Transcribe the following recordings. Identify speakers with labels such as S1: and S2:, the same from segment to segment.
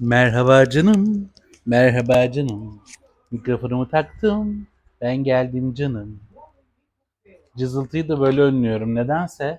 S1: Merhaba canım. Merhaba canım. Mikrofonumu taktım. Ben geldim canım. Cızıltıyı da böyle önlüyorum. Nedense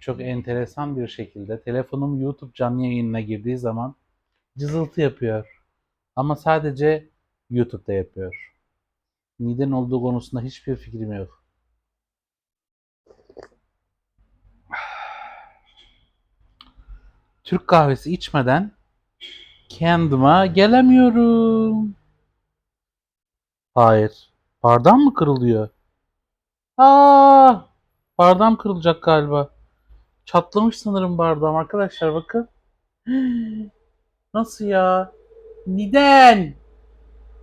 S1: çok enteresan bir şekilde telefonum YouTube canlı yayınına girdiği zaman cızıltı yapıyor. Ama sadece YouTube'da yapıyor. Neden olduğu konusunda hiçbir fikrim yok. Türk kahvesi içmeden kendime gelemiyorum. Hayır. Bardağım mı kırılıyor? Aa, bardağım kırılacak galiba. Çatlamış sanırım bardağım arkadaşlar bakın. Nasıl ya? Neden?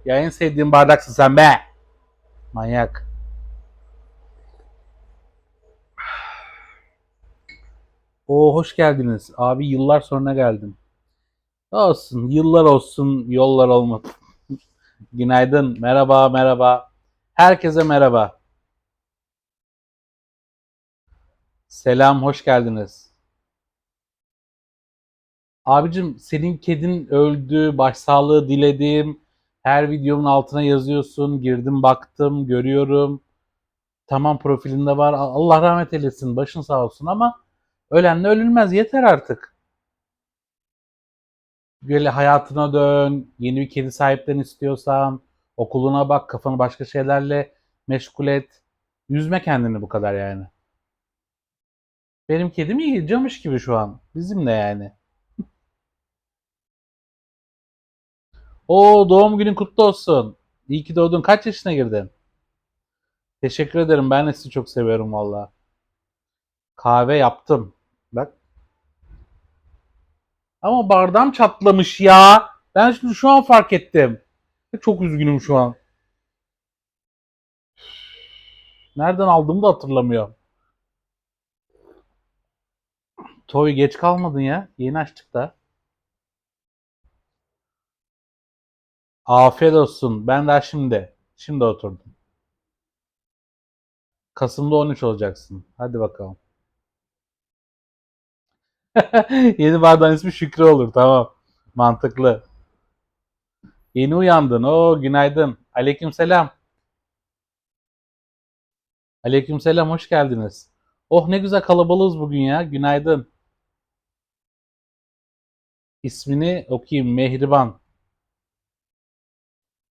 S1: Ya en sevdiğim bardaksın sen be. Manyak. Oo hoş geldiniz. Abi yıllar sonra geldim. Olsun. Yıllar olsun. Yollar olmasın. Günaydın. Merhaba merhaba. Herkese merhaba. Selam. Hoş geldiniz. Abicim senin kedin öldü. Başsağlığı diledim. Her videomun altına yazıyorsun. Girdim baktım. Görüyorum. Tamam profilinde var. Allah rahmet eylesin. Başın sağ olsun ama ölenle ölülmez. Yeter artık. Böyle hayatına dön. Yeni bir kedi sahiplen istiyorsan. Okuluna bak. Kafanı başka şeylerle meşgul et. Üzme kendini bu kadar yani. Benim kedim iyi. Camış gibi şu an. Bizimle yani. Oo doğum günün kutlu olsun. İyi ki doğdun. Kaç yaşına girdin? Teşekkür ederim. Ben de sizi çok seviyorum valla. Kahve yaptım. Bak. Ama bardağım çatlamış ya. Ben şimdi şu an fark ettim. Çok üzgünüm şu an. Nereden aldığımı da hatırlamıyorum. Toy geç kalmadın ya. Yeni açtık da. Afiyet olsun. Ben daha şimdi. Şimdi oturdum. Kasım'da 13 olacaksın. Hadi bakalım. Yeni bardağın ismi Şükrü olur. Tamam. Mantıklı. Yeni uyandın. Oo günaydın. Aleykümselam. Aleykümselam. Hoş geldiniz. Oh ne güzel kalabalığız bugün ya. Günaydın. İsmini okuyayım. Mehriban.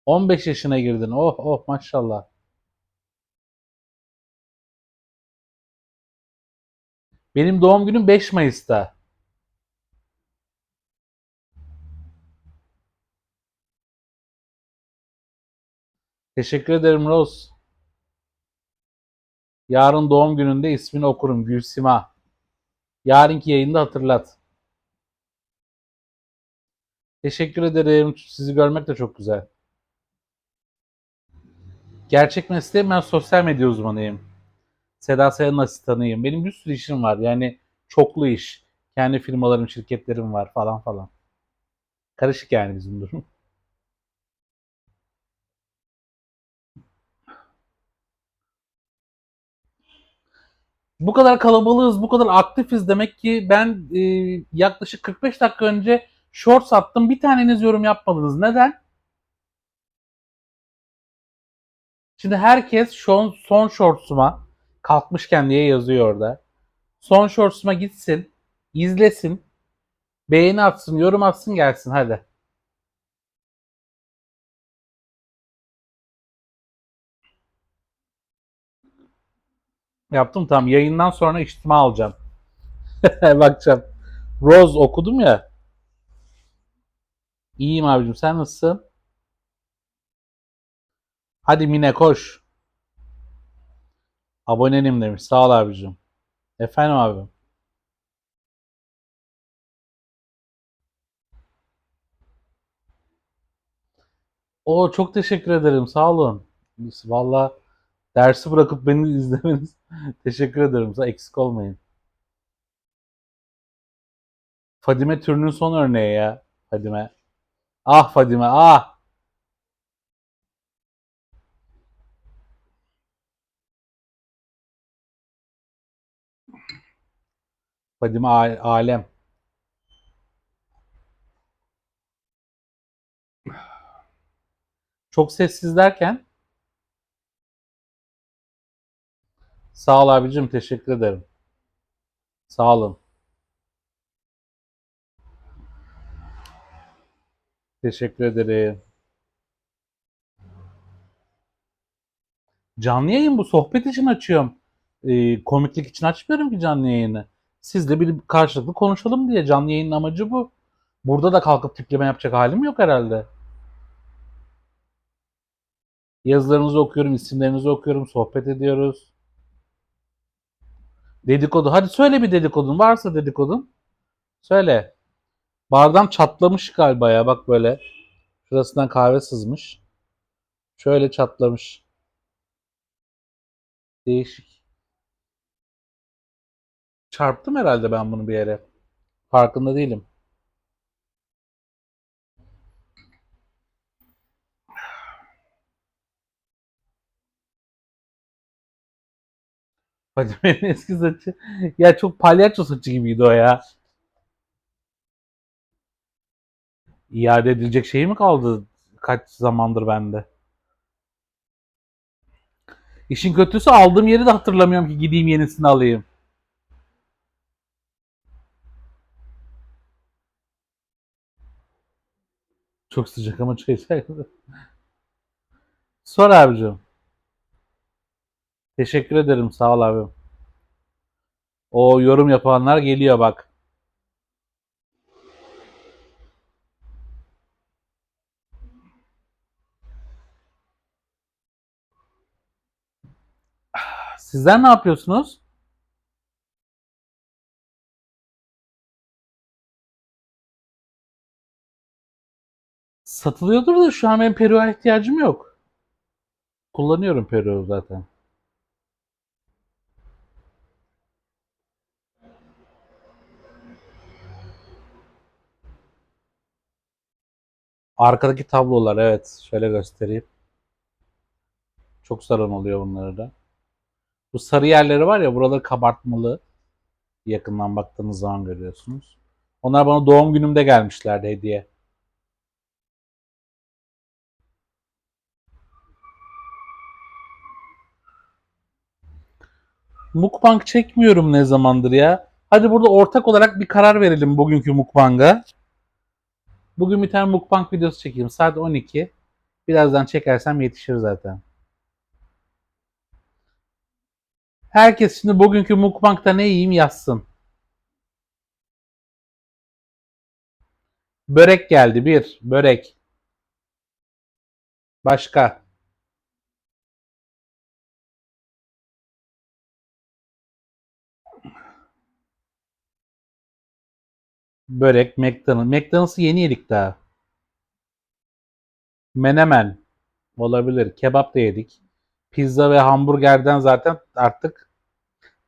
S1: 15 yaşına girdin. Oh oh maşallah. Benim doğum günüm 5 Mayıs'ta. Teşekkür ederim Rose. Yarın doğum gününde ismini okurum. Gülsima. Yarınki yayında hatırlat. Teşekkür ederim. Sizi görmek de çok güzel. Gerçek mesleğim ben sosyal medya uzmanıyım. Seda Sayan'ın asistanıyım. Benim bir sürü işim var. Yani çoklu iş. Kendi firmalarım, şirketlerim var falan falan. Karışık yani bizim durum. Bu kadar kalabalığız, bu kadar aktifiz demek ki ben e, yaklaşık 45 dakika önce shorts attım. Bir taneniz yorum yapmadınız. Neden? Şimdi herkes son, son shorts'uma kalkmışken diye yazıyor orada. Son shorts'uma gitsin, izlesin, beğeni atsın, yorum atsın gelsin hadi. Yaptım tamam. Yayından sonra içtima alacağım. Bakacağım. Rose okudum ya. İyiyim abicim sen nasılsın? Hadi Mine koş. Abonenim demiş. Sağ ol abicim. Efendim abim. Oo çok teşekkür ederim. Sağ olun. Valla dersi bırakıp beni izlemeniz teşekkür ederim. Eksik olmayın. Fadime türünün son örneği ya. Fadime. Ah Fadime ah. Fadime Alem. Çok sessiz derken Sağ ol abicim teşekkür ederim. Sağ olun. Teşekkür ederim. Canlı yayın bu sohbet için açıyorum. Ee, komiklik için açmıyorum ki canlı yayını. Sizle bir karşılıklı konuşalım diye canlı yayının amacı bu. Burada da kalkıp tipleme yapacak halim yok herhalde. Yazılarınızı okuyorum, isimlerinizi okuyorum, sohbet ediyoruz. Dedikodu. Hadi söyle bir dedikodun. Varsa dedikodun. Söyle. Bardağım çatlamış galiba ya. Bak böyle. Şurasından kahve sızmış. Şöyle çatlamış. Değişik. Çarptım herhalde ben bunu bir yere. Farkında değilim. Fadime'nin eski saçı. Ya çok palyaço saçı gibiydi o ya. İade edilecek şey mi kaldı kaç zamandır bende? İşin kötüsü aldığım yeri de hatırlamıyorum ki gideyim yenisini alayım. Çok sıcak ama çay çay. Sor abicim. Teşekkür ederim. Sağ ol abim. O yorum yapanlar geliyor bak. Sizler ne yapıyorsunuz? Satılıyordur da şu an benim peruğa ihtiyacım yok. Kullanıyorum peruğu zaten. Arkadaki tablolar evet. Şöyle göstereyim. Çok saran oluyor bunları da. Bu sarı yerleri var ya buraları kabartmalı. Yakından baktığınız zaman görüyorsunuz. Onlar bana doğum günümde gelmişlerdi hediye. Mukbang çekmiyorum ne zamandır ya. Hadi burada ortak olarak bir karar verelim bugünkü mukbanga. Bugün bir tane mukbang videosu çekeyim. Saat 12. Birazdan çekersem yetişir zaten. Herkes şimdi bugünkü mukbangda ne yiyeyim yazsın. Börek geldi. Bir. Börek. Başka. Börek, McDonald's. McDonald's'ı yeni yedik daha. Menemen. Olabilir. Kebap da yedik. Pizza ve hamburgerden zaten artık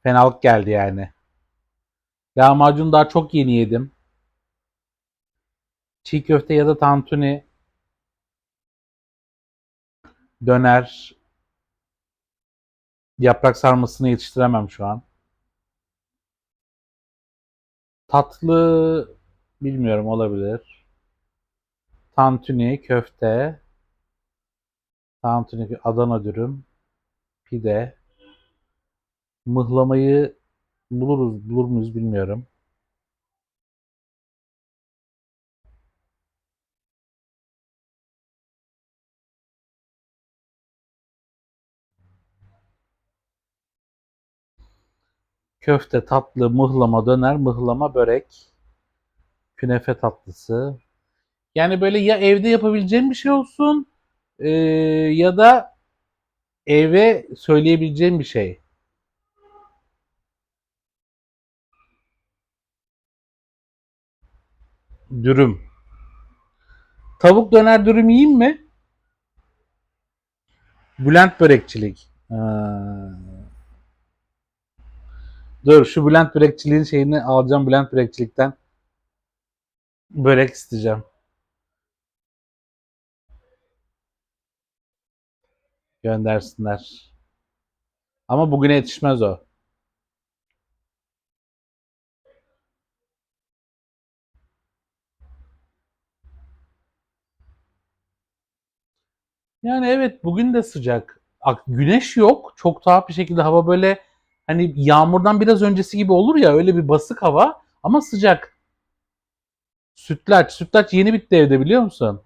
S1: fenalık geldi yani. Lahmacun daha çok yeni yedim. Çiğ köfte ya da tantuni. Döner. Yaprak sarmasını yetiştiremem şu an. Tatlı bilmiyorum olabilir. Tantuni, köfte. Tantuni, Adana dürüm. Pide. Mıhlamayı buluruz, bulur muyuz bilmiyorum. Köfte, tatlı, mıhlama, döner, mıhlama, börek, künefe tatlısı. Yani böyle ya evde yapabileceğim bir şey olsun e, ya da eve söyleyebileceğim bir şey. Dürüm. Tavuk döner dürüm yiyeyim mi? Bülent börekçilik. Ha. Dur şu Bülent börekçiliğin şeyini alacağım Bülent börekçilikten. Börek isteyeceğim. Göndersinler. Ama bugüne yetişmez o. Yani evet bugün de sıcak. Ak- Güneş yok. Çok tuhaf bir şekilde hava böyle hani yağmurdan biraz öncesi gibi olur ya öyle bir basık hava ama sıcak. Sütlaç. Sütlaç yeni bitti evde biliyor musun?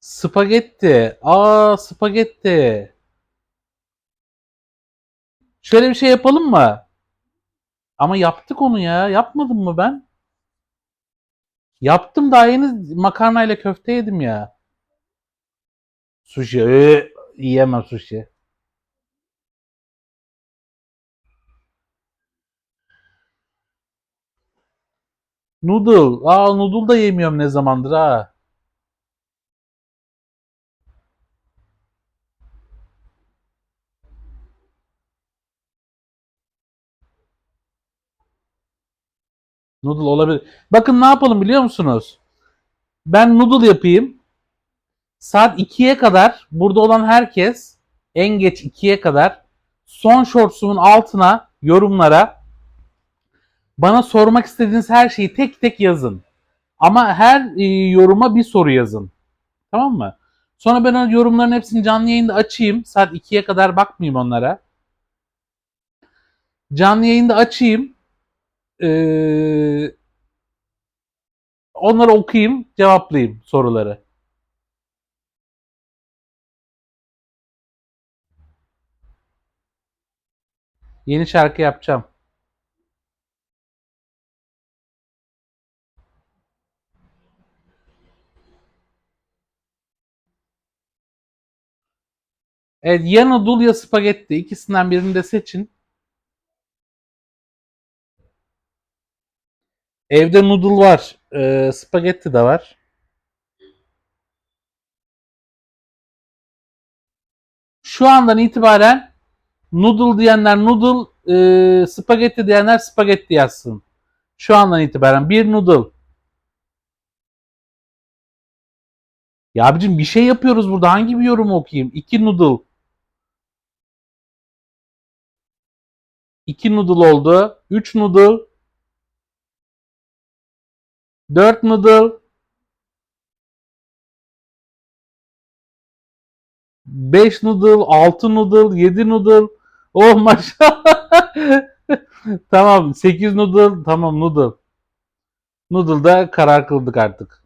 S1: Spagetti. Aa spagetti. Şöyle bir şey yapalım mı? Ama yaptık onu ya. Yapmadım mı ben? Yaptım daha yeni makarnayla köfte yedim ya. Sushi. Ee, yiyemem sushi. Noodle. Aa noodle da yemiyorum ne zamandır ha. Noodle olabilir. Bakın ne yapalım biliyor musunuz? Ben noodle yapayım. Saat 2'ye kadar burada olan herkes en geç 2'ye kadar son shortsumun altına yorumlara bana sormak istediğiniz her şeyi tek tek yazın. Ama her e, yoruma bir soru yazın. Tamam mı? Sonra ben yorumların hepsini canlı yayında açayım. Saat 2'ye kadar bakmayayım onlara. Canlı yayında açayım. Ee, onları okuyayım, cevaplayayım soruları. Yeni şarkı yapacağım. Evet, ya noodle ya spagetti. İkisinden birini de seçin. Evde noodle var. Ee, spagetti de var. Şu andan itibaren noodle diyenler noodle, e, spagetti diyenler spagetti yazsın. Şu andan itibaren bir noodle. Ya abicim bir şey yapıyoruz burada. Hangi bir yorum okuyayım? İki noodle. İki noodle oldu. Üç noodle. Dört noodle. Beş noodle. Altı noodle. Yedi noodle. Oh maşallah. tamam. Sekiz noodle. Tamam noodle. Noodle'da karar kıldık artık.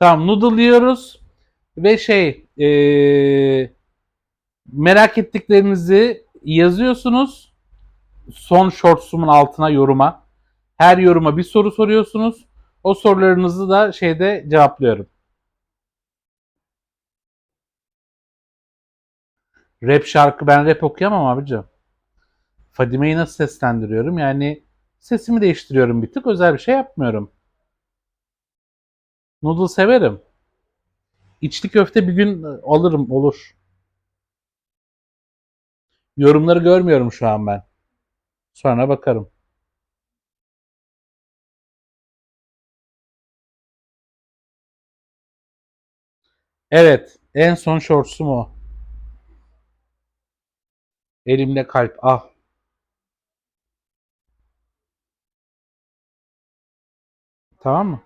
S1: Tamam noodle yiyoruz. Ve şey eee, merak ettiklerinizi yazıyorsunuz. Son shortsumun altına yoruma. Her yoruma bir soru soruyorsunuz. O sorularınızı da şeyde cevaplıyorum. Rap şarkı ben rap okuyamam abicim. Fadime'yi nasıl seslendiriyorum? Yani sesimi değiştiriyorum bir tık. Özel bir şey yapmıyorum. Noodle severim. İçli köfte bir gün alırım olur. Yorumları görmüyorum şu an ben. Sonra bakarım. Evet. En son shortsum o. Elimde kalp. Ah. Tamam mı?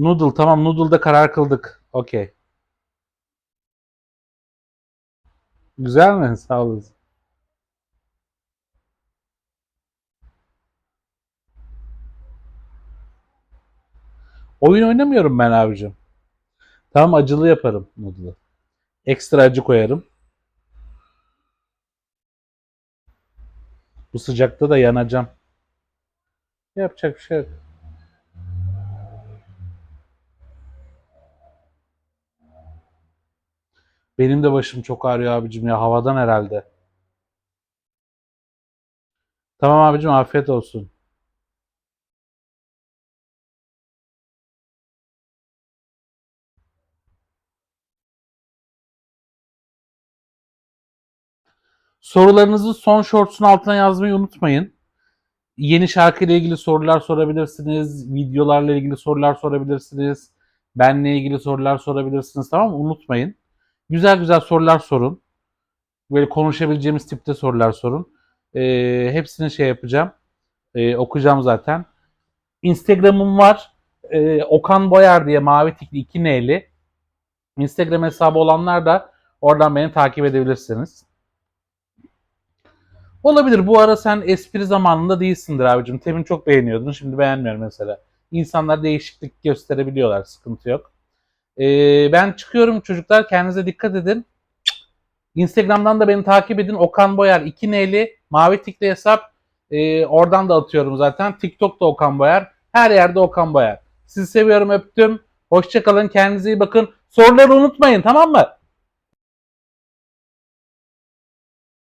S1: Noodle. Tamam. Noodle'da karar kıldık. Okey. Güzel mi? Sağ olasın. Oyun oynamıyorum ben abicim. Tamam acılı yaparım noodle'ı. Ekstra acı koyarım. Bu sıcakta da yanacağım. Yapacak bir şey yok. Benim de başım çok ağrıyor abicim ya havadan herhalde. Tamam abicim afiyet olsun. Sorularınızı son shorts'un altına yazmayı unutmayın. Yeni şarkıyla ilgili sorular sorabilirsiniz. Videolarla ilgili sorular sorabilirsiniz. Benle ilgili sorular sorabilirsiniz. Tamam mı? Unutmayın. Güzel güzel sorular sorun. Böyle konuşabileceğimiz tipte sorular sorun. Ee, hepsini şey yapacağım. Ee, okuyacağım zaten. Instagram'ım var. Ee, Okan Boyar diye mavi tikli 2 N'li. Instagram hesabı olanlar da oradan beni takip edebilirsiniz. Olabilir. Bu ara sen espri zamanında değilsindir abicim. Temin çok beğeniyordun. Şimdi beğenmiyorum mesela. İnsanlar değişiklik gösterebiliyorlar. Sıkıntı yok. Ee, ben çıkıyorum çocuklar. Kendinize dikkat edin. Instagram'dan da beni takip edin. Okan Boyar 2 N'li mavi tikli hesap. Ee, oradan da atıyorum zaten. TikTok'ta Okan Boyar. Her yerde Okan Boyar. Sizi seviyorum öptüm. Hoşçakalın. Kendinize iyi bakın. Soruları unutmayın tamam mı?